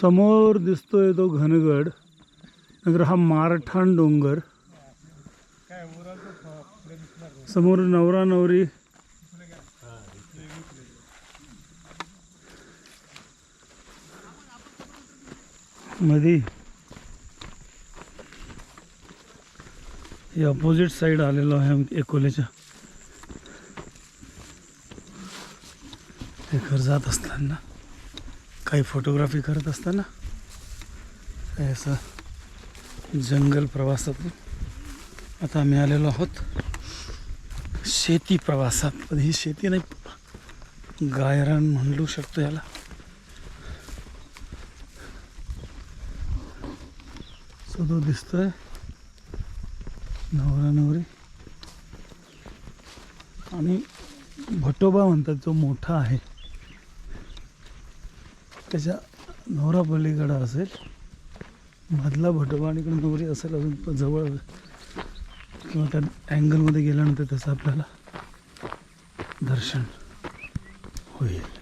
समोर दिसतोय तो घनगड नंतर हा मारठाण डोंगर. समोर नवरा नवरी. मध्ये हे अपोजिट साईड आलेलो आहे एकोलेच्या. एकोल्याच्या घर जात असताना काही फोटोग्राफी करत असताना काही असं जंगल प्रवासातून आता आम्ही आलेलो आहोत. शेती प्रवासात पण ही शेती नाही गायरान म्हणू शकतो याला. सो तो दिसतोय. नवरा नवरी. आणि भटोबा म्हणतात जो मोठा आहे त्याच्या नवरा पलीकडं असेल मधला भटोबा आणि इकडे नवरी असेल अजून जवळ किंवा त्या अँगलमध्ये गेल्यानंतर त्याचं आपल्याला दर्शन होईल.